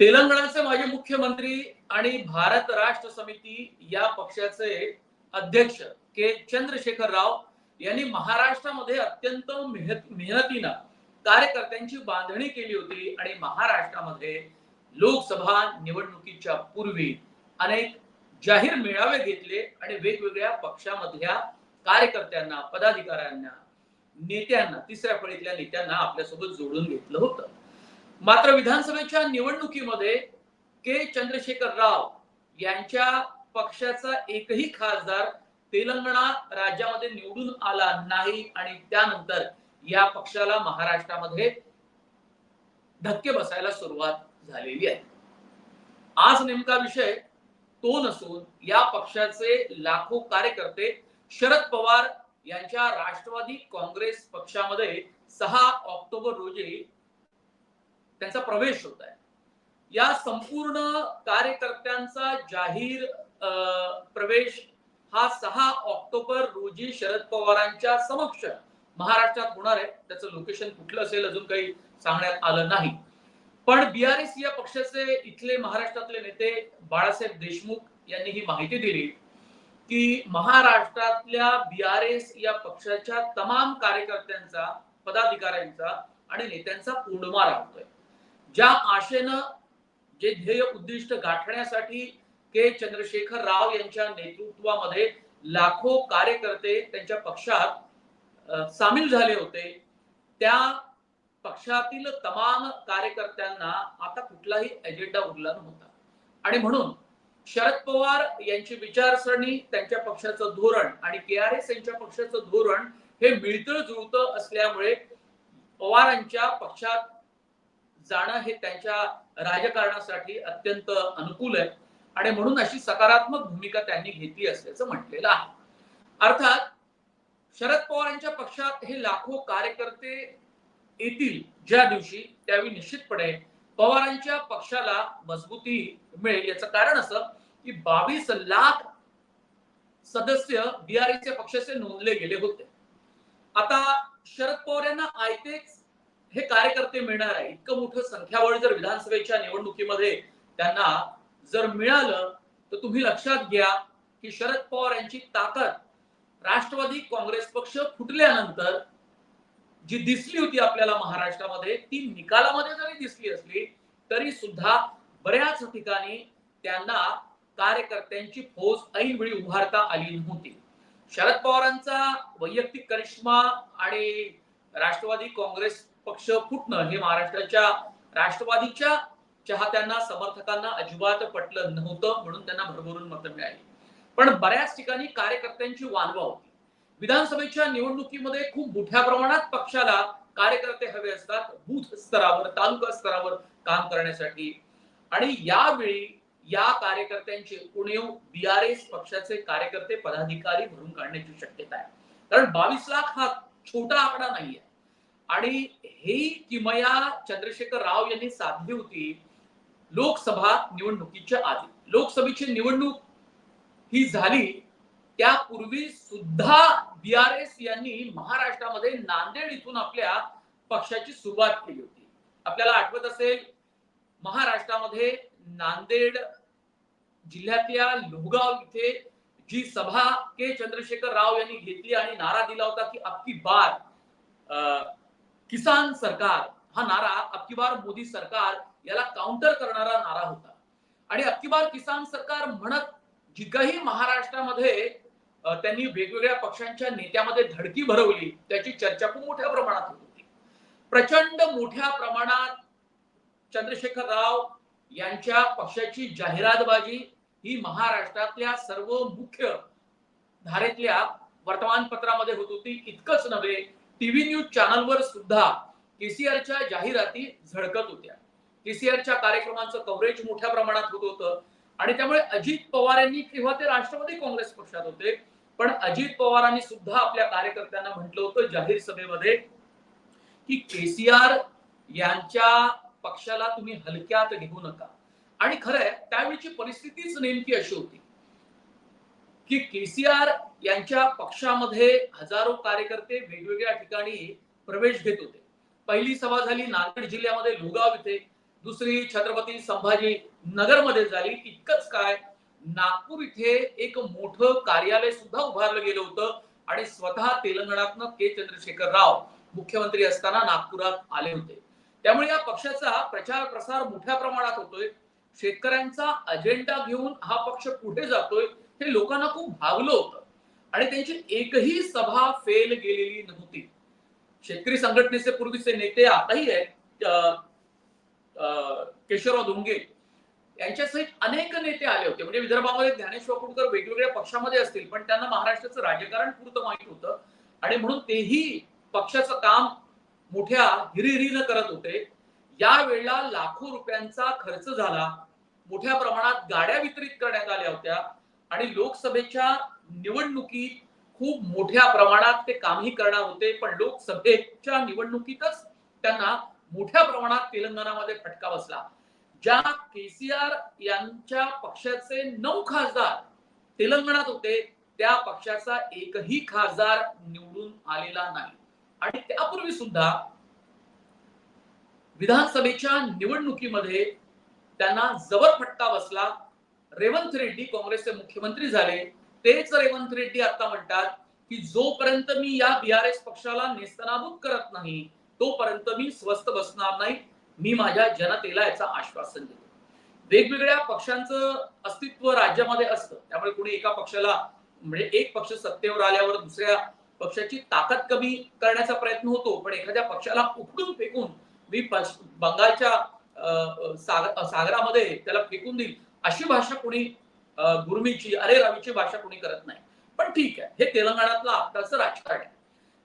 तेलंगणाचे माजी मुख्यमंत्री आणि भारत राष्ट्र समिती या पक्षाचे अध्यक्ष के चंद्रशेखर राव यांनी महाराष्ट्रामध्ये अत्यंत मेहनतीनं कार्यकर्त्यांची बांधणी केली होती आणि महाराष्ट्रामध्ये लोकसभा निवडणुकीच्या पूर्वी अनेक जाहीर मेळावे घेतले आणि वेगवेगळ्या पक्षामधल्या कार्यकर्त्यांना पदाधिकाऱ्यांना नेत्यांना तिसऱ्या फळीतल्या नेत्यांना आपल्यासोबत जोडून घेतलं होतं. मात्र विधानसभेच्या निवडणुकीमध्ये के. चंद्रशेखर राव यांच्या पक्षाचा एकही खासदार तेलंगणा राज्यामध्ये निवडून आला नाही आणि त्यानंतर या पक्षाला महाराष्ट्रामध्ये धक्के बसायला सुरुवात झालेली आहे. आज नेमका विषय तो नसून या पक्षाचे लाखो कार्यकर्ते शरद पवार यांच्या राष्ट्रवादी काँग्रेस पक्षामध्ये सहा ऑक्टोबर रोजी त्यांचा प्रवेश होत आहे. या संपूर्ण कार्यकर्त्यांचा जाहीर प्रवेश हा सहा ऑक्टोबर रोजी शरद पवारांच्या समक्ष महाराष्ट्रात होणार आहे. त्याचं लोकेशन कुठलं असेल अजून काही सांगण्यात आलं नाही. पण बीआरएस या पक्षाचे इथले महाराष्ट्रातले नेते बाळासाहेब देशमुख यांनी ही माहिती दिली की महाराष्ट्रातल्या बीआरएस या पक्षाच्या तमाम कार्यकर्त्यांचा पदाधिकाऱ्यांचा आणि नेत्यांचा पूर्णमा होतोय. ज्या आशेनं जे ध्येय उद्दिष्ट गाठण्यासाठी के चंद्रशेखर राव यांच्या नेतृत्वामध्ये लाखो कार्यकर्ते त्यांच्या पक्षात सामील झाले होते. त्या पक्षातील तमाम कार्यकर्त्यांना आता कुठलाही एजेंडा उरला नव्हता. आणि म्हणून शरद पवार यांची विचारसरणी त्यांच्या पक्षाचं धोरण आणि के आर एस यांच्या पक्षाचं धोरण हे मिळतं जुळतं असल्यामुळे पवारांच्या पक्षात जाणं हे त्यांच्या राजकारणासाठी अत्यंत अनुकूल आहे. आणि म्हणून अशी सकारात्मक भूमिका त्यांनी घेतली असल्याचं म्हटलेलं आहे. अर्थात शरद पवारांच्या पक्षात हे लाखो कार्यकर्ते येतील ज्या दिवशी त्यावेळी निश्चितपणे पवारांच्या पक्षाला मजबूती मिळेल. याचं कारण असं की बावीस लाख सदस्य बीआरएसच्या पक्षाचे नोंदले गेले होते. आता शरद पवार यांना आयतेच हे कार्यकर्ते मिळणार आहे. इतकं मोठं संख्याबळ जर विधानसभेच्या निवडणुकीमध्ये त्यांना जर मिळालं तर तुम्ही लक्षात घ्या की शरद पवार यांची ताकद राष्ट्रवादी काँग्रेस पक्ष फुटल्यानंतर जी दिसली होती आपल्याला महाराष्ट्रामध्ये ती निकालामध्ये जरी दिसली असली तरी सुद्धा बऱ्याच ठिकाणी त्यांना कार्यकर्त्यांची फौज ऐनवेळी उभारता आली नव्हती. शरद पवारांचा वैयक्तिक करिश्मा आणि राष्ट्रवादी काँग्रेस पक्ष फुटणं हे महाराष्ट्राच्या राष्ट्रवादीच्या चाहत्यांना समर्थकांना अजिबात पटलं नव्हतं म्हणून त्यांना भरभरून मतं मिळाली. पण बऱ्याच ठिकाणी कार्यकर्त्यांची वानवा होती. विधानसभेच्या निवडणुकीमध्ये खूप मोठ्या प्रमाणात पक्षाला कार्यकर्ते हवे असतात. बूथ स्तरावर तालुका स्तरावर काम करण्यासाठी. आणि यावेळी या कार्यकर्त्यांचे उणीव बीआरएस पक्षाचे कार्यकर्ते पदाधिकारी भरून काढण्याची शक्यता आहे. कारण बावीस लाख हा छोटा आकडा नाहीये. आणि ही किमया चंद्रशेखर राव यांनी साधली होती लोकसभा निवडणुकीच्या आधी. लोकसभेची निवडणूक ही झाली त्यापूर्वी सुद्धा बी आरएस यांनी महाराष्ट्रामध्ये नांदेड इथून आपल्या पक्षाची सुरुवात केली होती. आपल्याला आठवत असेल महाराष्ट्रामध्ये नांदेड जिल्ह्यातल्या लोहगाव इथे जी सभा के चंद्रशेखर राव यांनी घेतली आणि नारा दिला होता की अबकी बार किसान सरकार हा नारा अबकी बार मोदी सरकार याला काउंटर करणारा नारा होता. आणि अबकी बार किसान सरकार म्हणत जी महाराष्ट्रामध्ये त्यांनी वेगवेगळ्या पक्षांच्या नेत्यामध्ये धडकी भरवली त्याची चर्चा खूप मोठ्या प्रमाणात होत होती. प्रचंड मोठ्या प्रमाणात चंद्रशेखर राव यांच्या पक्षाची जाहिरातबाजी ही महाराष्ट्रातल्या सर्व मुख्य धारेतल्या वर्तमानपत्रामध्ये होत होती. इतकंच नव्हे टीव्ही न्यूज चॅनलवर सुद्धा केसीआरच्या जाहिराती झळकत होत्या. केसीआरच्या कार्यक्रमांचं कव्हरेज मोठ्या प्रमाणात होत होतं. आणि त्यामुळे अजित पवार यांनी किंवा ते राष्ट्रवादी काँग्रेस पक्षात होते पण अजित पवारांनी सुद्धा आपल्या कार्यकर्त्यांना म्हटलं होतं जाहीर सभेमध्ये की केसीआर यांच्या पक्षाला तुम्ही हलक्यात घेऊ नका. आणि खरंय त्यावेळीची परिस्थितीच नेमकी अशी होती. की केसीआर यांच्या पक्षामध्ये हजारो कार्यकर्ते वेगवेगळ्या ठिकाणी प्रवेश घेत होते. पहिली सभा झाली नांदेड जिल्ह्यामध्ये लुगाव इथे. दुसरी छत्रपती संभाजी नगरमध्ये झाली. इतकंच काय नागपूर इथे एक मोठं कार्यालय सुद्धा उभारलं गेलं होतं आणि स्वतः तेलंगणातनं के. चंद्रशेखर राव मुख्यमंत्री असताना नागपुरात आले होते. त्यामुळे या पक्षाचा प्रचार प्रसार मोठ्या प्रमाणात होतोय. शेतकऱ्यांचा अजेंडा घेऊन हा पक्ष पुढे जातोय. हे लोकांना खूप भावलं होतं. आणि त्यांची एकही सभा फेल गेलेली नव्हती. शेतकरी संघटनेचे पूर्वीचे नेते आताही आहेत केशवराव धोंगे. यांच्यासहित अनेक नेते आले होते. म्हणजे विदर्भामध्ये ज्ञानेश्वर कुडकर वेगवेगळ्या पक्षामध्ये असतील पण त्यांना महाराष्ट्राचं राजकारण पुरतं माहीत होतं. आणि म्हणून तेही पक्षाचं काम मोठ्या हिरिहिरीनं करत होते. या वेळेला लाखो रुपयांचा खर्च झाला. मोठ्या प्रमाणात गाड्या वितरित करण्यात आल्या होत्या. आणि लोकसभेच्या निवडणुकीत खूप मोठ्या प्रमाणात ते कामही करणार होते पण लोकसभेच्या निवडणुकीतच त्यांना मोठ्या प्रमाणात तेलंगणामध्ये फटका बसला. ज्या केसीआर यांच्या पक्षाचे नऊ खासदार तेलंगणात होते त्या पक्षाचा एकही खासदार निवडून आलेला नाही. आणि त्यापूर्वी सुद्धा विधानसभेच्या निवडणुकीमध्ये त्यांना जबर फटका बसला. रेवंत रेड्डी काँग्रेसचे मुख्यमंत्री झाले तेच रेवंत रेड्डी आता म्हणतात की जोपर्यंत मी या बी आरएस पक्षाला नेस्तनाबूत करत नाही तोपर्यंत मी स्वस्त बसणार नाही. मी माझ्या जनतेला याचं आश्वासन देतो. वेगवेगळ्या पक्षांचं अस्तित्व राज्यामध्ये असतं. त्यामुळे कुणी एका पक्षाला म्हणजे एक पक्ष सत्तेवर आल्यावर दुसऱ्या पक्षाची ताकद कमी करण्याचा प्रयत्न होतो पण एखाद्या पक्षाला उपटून फेकून मी बंगालच्या अं, सागरामध्ये त्याला फेकून देईल अशी भाषा कोणी गुरुमीची गुरमीची अरे रवीची भाषा कोणी करत नाही. पण ठीक आहे हे तेलंगणातलं आत्ताचं राजकारण आहे.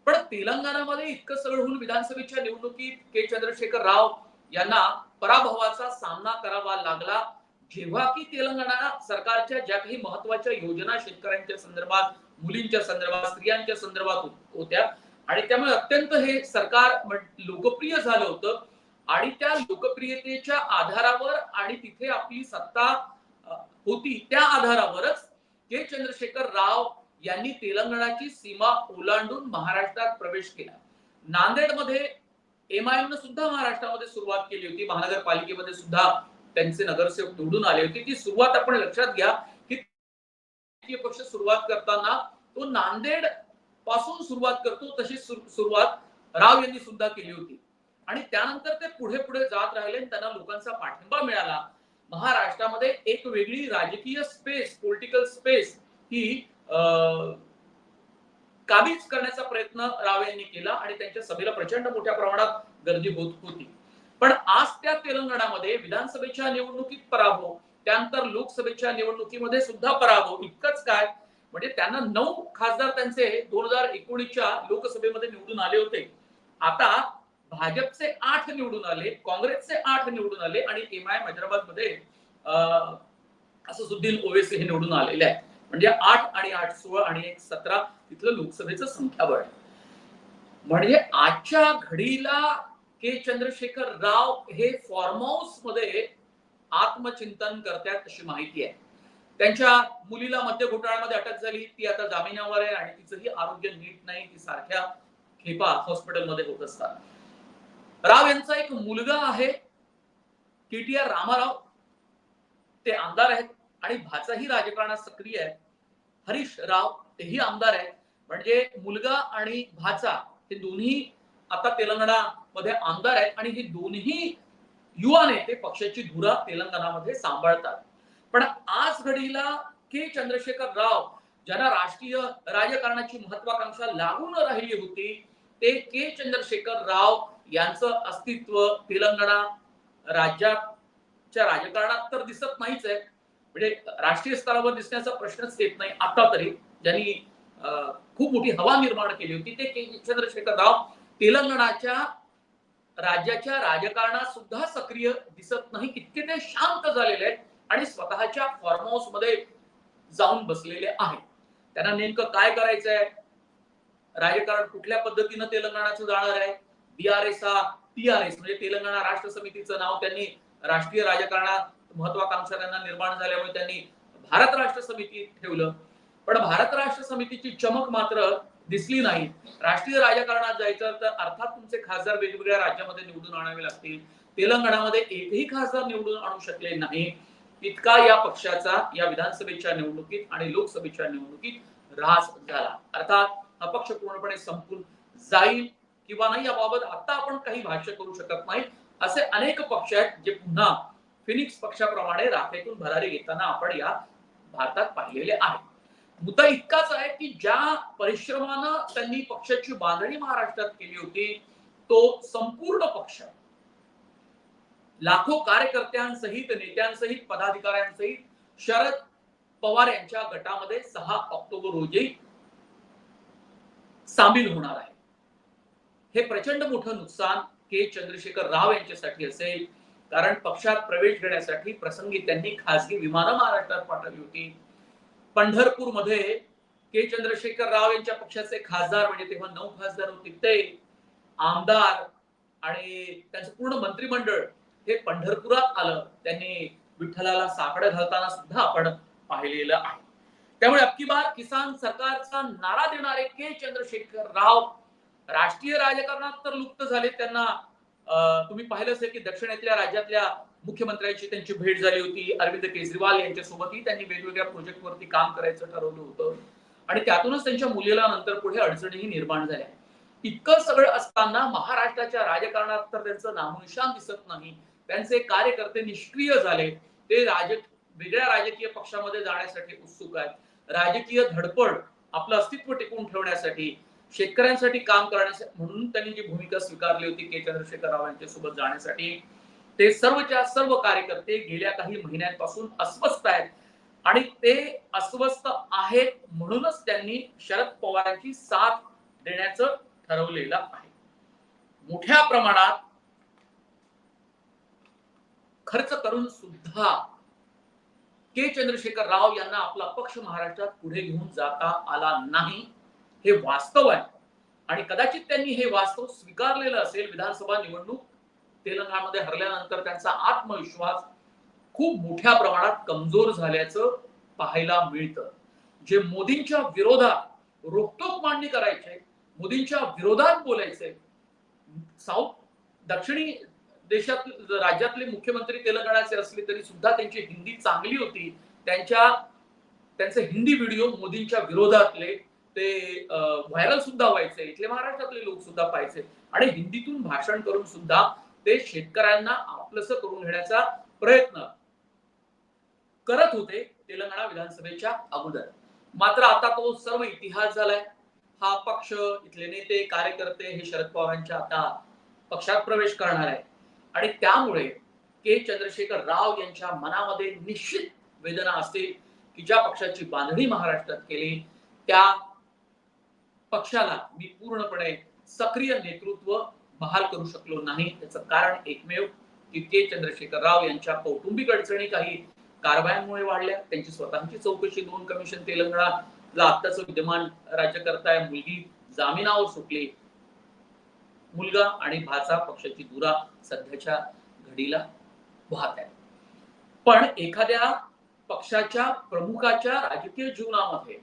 पण तेलंगणामध्ये इतकं सगळं होऊन विधानसभेच्या निवडणुकीत के. चंद्रशेखर राव यांना पराभवाचा सामना करावा लागला. जेव्हा की तेलंगणा सरकारच्या ज्या काही महत्त्वाच्या योजना शेतकऱ्यांच्या संदर्भात मुलींच्या संदर्भात स्त्रियांच्या संदर्भात होत्या. आणि त्यामुळे अत्यंत हे सरकार लोकप्रिय झालं होतं. आणि त्या लोकप्रियतेच्या आधारावर आणि तिथे आपली सत्ता होती त्या आधारावरच के. चंद्रशेखर राव यांनी तेलंगणाची सीमा ओलांडून महाराष्ट्रात प्रवेश केला. नांदेडमध्ये एमआयएम सुद्धा महाराष्ट्रामध्ये सुरुवात केली होती. महानगरपालिकेमध्ये सुद्धा त्यांचे नगरसेवक निवडून आले होते. ती सुरुवात आपण लक्षात घ्या की पक्ष सुरुवात करताना तो नांदेडपासून सुरुवात करतो तशी सुरुवात राव यांनी सुद्धा केली होती. आणि त्यानंतर ते पुढे पुढे जात राहिले आणि त्यांना लोकांचा पाठिंबा मिळाला. महाराष्ट्रामध्ये एक वेगळी राजकीय स्पेस पॉलिटिकल स्पेस ही काबीज करण्याचा प्रयत्न राव यांनी केला आणि त्यांच्या सभेला प्रचंड मोठ्या प्रमाणात गर्दी होत होती. पण आज त्या तेलंगणामध्ये विधानसभेच्या निवडणुकीत पराभव त्यानंतर लोकसभेच्या निवडणुकीमध्ये सुद्धा पराभव इतकंच काय? म्हणजे त्यांना नऊ खासदार त्यांचे दोन हजार एकोणीसच्या लोकसभेमध्ये निवडून आले होते. आता भाजपचे आठ निवडून आले काँग्रेसचे आठ निवडून आले आणि एम आय हैदराबादमध्ये असुद्दीन ओवेसी हे निवडून आलेले आहेत. म्हणजे आठ आणि आठ सोळा आणि एक सतरा तिथलं लोकसभेचं संख्याबळ. आहे म्हणजे आजच्या घडीला के चंद्रशेखर राव हे फॉर्म हाऊसमध्ये आत्मचिंतन करतात अशी माहिती आहे. त्यांच्या मुलीला मद्य घोटाळ्यामध्ये अटक झाली ती आता जामिनावर आहे आणि तिचंही आरोग्य नीट नाही ती सारख्या खेपा हॉस्पिटलमध्ये होत असतात. राव यांचा एक मुलगा आहे के टी आर रामाराव. ते आमदार आहेत आणि भाचाही राजकारणात सक्रिय आहे. हरीश राव तेही आमदार आहेत. म्हणजे मुलगा आणि भाचा हे दोन्ही आता तेलंगणा मध्ये आमदार आहेत आणि हे दोन्ही युवा नेते पक्षाची धुरा तेलंगणामध्ये सांभाळतात. पण आज घडीला के चंद्रशेखर राव ज्यांना राष्ट्रीय राजकारणाची महत्वाकांक्षा लागून राहिली होती ते के चंद्रशेखर राव यांचं अस्तित्व तेलंगणा राज्याच्या राजकारणात तर दिसत नाहीच आहे. म्हणजे राष्ट्रीय स्तरावर दिसण्याचा प्रश्नच येत नाही आता तरी. ज्यांनी खूप मोठी हवा निर्माण केली होती ते के. चंद्रशेखर राव तेलंगणाच्या राज्याच्या राजकारणात सुद्धा सक्रिय दिसत नाही. इतके ते शांत झालेले आहेत आणि स्वतःच्या फॉर्म हाऊसमध्ये जाऊन बसलेले आहेत. त्यांना नेमकं काय करायचंय? राजकारण कुठल्या पद्धतीनं तेलंगणाचं जाणार आहे? डीआरएस हा टीआरएस म्हणजे तेलंगणा राष्ट्र समितीचं नाव त्यांनी राष्ट्रीय राजकारणात महत्वाकांक्षा त्यांना निर्माण झाल्यामुळे त्यांनी भारत राष्ट्र समिती ठेवलं. पण भारत राष्ट्र समितीची चमक मात्र दिसली नाही. राष्ट्रीय राजकारणात जायचं तर अर्थात तुमचे खासदार वेगवेगळ्या राज्यामध्ये निवडून आणावे लागतील. तेलंगणामध्ये एकही खासदार निवडून आणू शकले नाही. इतका या पक्षाचा या विधानसभेच्या निवडणुकीत आणि लोकसभेच्या निवडणुकीत ऱ्हास झाला. अर्थात हा पक्ष पूर्णपणे संपून जाईल. किंवा नाही याबाबत आता आपण काही भाष्य करू शकत नाही असे अनेक पक्ष आहेत जे पुन्हा फिनिक्स पक्षाप्रमाणे राखेतून भरारी घेताना आपण या भारतात पाहिलेले आहे. मुद्दा इतकाच आहे की ज्या परिश्रमानं त्यांनी पक्षाची बांधणी महाराष्ट्रात केली होती तो संपूर्ण पक्ष लाखो कार्यकर्त्यांसहित नेत्यांसहित पदाधिकाऱ्यांसहित शरद पवार यांच्या गटामध्ये सहा ऑक्टोबर रोजी सामील होणार आहे. हे प्रचंड मोठं नुकसान के चंद्रशेखर राव यांच्यासाठी असेल. कारण पक्षात प्रवेश घेण्यासाठी प्रसंगी त्यांनी खासगी विमानं महाराष्ट्रात पाठवली होती. पंढरपूरमध्ये के चंद्रशेखर राव यांच्या पक्षाचे खासदार म्हणजे तेव्हा नऊ खासदार होते ते आमदार आणि त्यांचं पूर्ण मंत्रिमंडळ हे पंढरपुरात आलं. त्यांनी विठ्ठलाला साकडं घालताना सुद्धा आपण पाहिलेलं आहे. त्यामुळे अबकी बार किसान सरकारचा नारा देणारे के चंद्रशेखर राव राष्ट्रीय राजकारणात तर लुप्त झाले. त्यांना तुम्ही पाहिलं असेल की दक्षिणेतल्या राज्यातल्या मुख्यमंत्र्यांची त्यांची भेट झाली होती. अरविंद केजरीवाल यांच्यासोबतही त्यांनी वेगवेगळ्या प्रोजेक्टवरती काम करायचं ठरवलं होतं. आणि त्यातूनच त्यांच्या मुलीला नंतर पुढे अडचणीही निर्माण झाल्या. इतकं सगळं असताना महाराष्ट्राच्या राजकारणात तर त्यांचं नामनिशान दिसत नाही. त्यांचे कार्यकर्ते निष्क्रिय झाले. ते राज वेगळ्या राजकीय पक्षामध्ये जाण्यासाठी उत्सुक आहेत. राजकीय धडपड आपलं अस्तित्व टिकवून ठेवण्यासाठी शेतकऱ्यांसाठी काम करण्यासाठी म्हणून त्यांनी जी भूमिका स्वीकारली होती के. चंद्रशेखर राव यांच्यासोबत जाण्यासाठी ते सर्वच्या सर्व कार्यकर्ते गेल्या काही महिन्यांपासून अस्वस्थ आहेत. आणि ते अस्वस्थ आहेत म्हणूनच त्यांनी शरद पवारांची साथ देण्याचं ठरवलेलं आहे. मोठ्या प्रमाणात खर्च करून सुद्धा के. चंद्रशेखर राव यांना आपला पक्ष महाराष्ट्रात पुढे घेऊन जाता आला नाही. हे वास्तव आहे. आणि कदाचित त्यांनी हे वास्तव स्वीकारलेलं असेल विधानसभा निवडणूक तेलंगणामध्ये हरल्यानंतर त्यांचा आत्मविश्वास खूप मोठ्या प्रमाणात कमजोर झाल्याचं पाहायला मिळतं. जे मोदींच्या विरोधात रोखटोक मांडणी करायचे मोदींच्या विरोधात बोलायचे साऊथ दक्षिणी देशात राज्यातले मुख्यमंत्री तेलंगणाचे असले तरी सुद्धा त्यांची हिंदी चांगली होती. त्यांच्या त्यांचे हिंदी व्हिडिओ मोदींच्या विरोधातले ते व्हायरल सुद्धा व्हायचे. इथले महाराष्ट्रातले लोक सुद्धा पाहायचे. आणि हिंदीतून भाषण करून सुद्धा ते शेतकऱ्यांना आपलंस करून घेण्याचा प्रयत्न करत होते तेलंगणा विधानसभेच्या अगोदर. मात्र आता तो सर्व इतिहास झालाय. हा पक्ष इथले नेते कार्यकर्ते हे शरद पवारांच्या आता पक्षात प्रवेश करणार आहे आणि त्यामुळे के. चंद्रशेखर राव यांच्या मनामध्ये निश्चित वेदना असतील की ज्या पक्षाची बांधणी महाराष्ट्रात केली त्या पक्षाला मी पूर्णपणे सक्रिय नेतृत्व बहाल करू शकलो नाही. त्याचं कारण एकमेव की के चंद्रशेखर राव यांच्या कौटुंबिक अडचणी काही कारवायांमुळे वाढल्या. त्यांची स्वतःची चौकशी दोन कमिशन तेलंगणाला आत्ताच विद्यमान राज्यकर्ता आहे मुलगी जामिनावर सुटली. मुलगा आणि भाचा पक्षाची दुरा सध्याच्या घडीला वाहत आहे. पण एखाद्या पक्षाच्या प्रमुखाच्या राजकीय जीवनामध्ये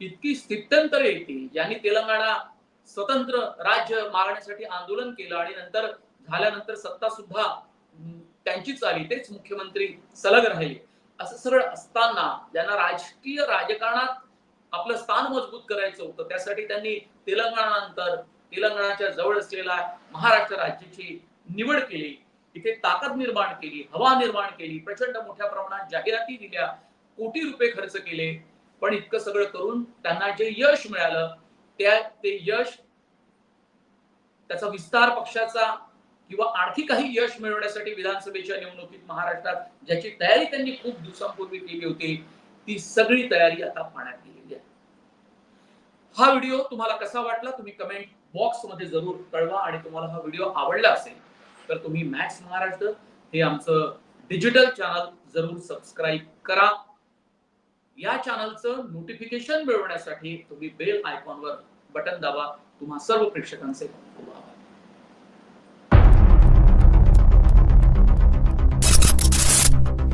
इतकी स्थित्यंतर येतील ज्यांनी तेलंगणा स्वतंत्र राज्य मागण्यासाठी आंदोलन केलं आणि नंतर झाल्यानंतर सत्ता सुद्धा त्यांचीच आली तेच मुख्यमंत्री सलग राहिले. असं सरळ असताना ज्यांना राजकीय राजकारणात आपलं स्थान मजबूत करायचं होतं त्यासाठी त्यांनी तेलंगणानंतर तेलंगणाच्या जवळ असलेल्या महाराष्ट्र राज्याची निवड केली. इथे ताकद निर्माण केली हवा निर्माण केली प्रचंड मोठ्या प्रमाणात जाहिराती दिल्या कोटी रुपये खर्च केले. पण इतकं सगळं करून त्यांना जे यश मिळालं त्या ते यश त्याचा विस्तार पक्षाचा किंवा आणखी काही यश मिळवण्यासाठी विधानसभेच्या निवडणुकीत महाराष्ट्रात ज्याची तयारी त्यांनी खूप दिवसांपूर्वी केली होती ती सगळी तयारी आता पाण्यात गेलेली आहे. हा व्हिडिओ तुम्हाला कसा वाटला तुम्ही कमेंट बॉक्समध्ये जरूर कळवा आणि तुम्हाला हा व्हिडिओ आवडला असेल तर तुम्ही मॅक्स महाराष्ट्र हे आमचं डिजिटल चॅनल जरूर सबस्क्राईब करा. या चॅनलचं नोटिफिकेशन मिळवण्यासाठी तुम्ही बेल आयकॉनवर बटन दाबा. तुम्हा सर्व प्रेक्षकांचे खूप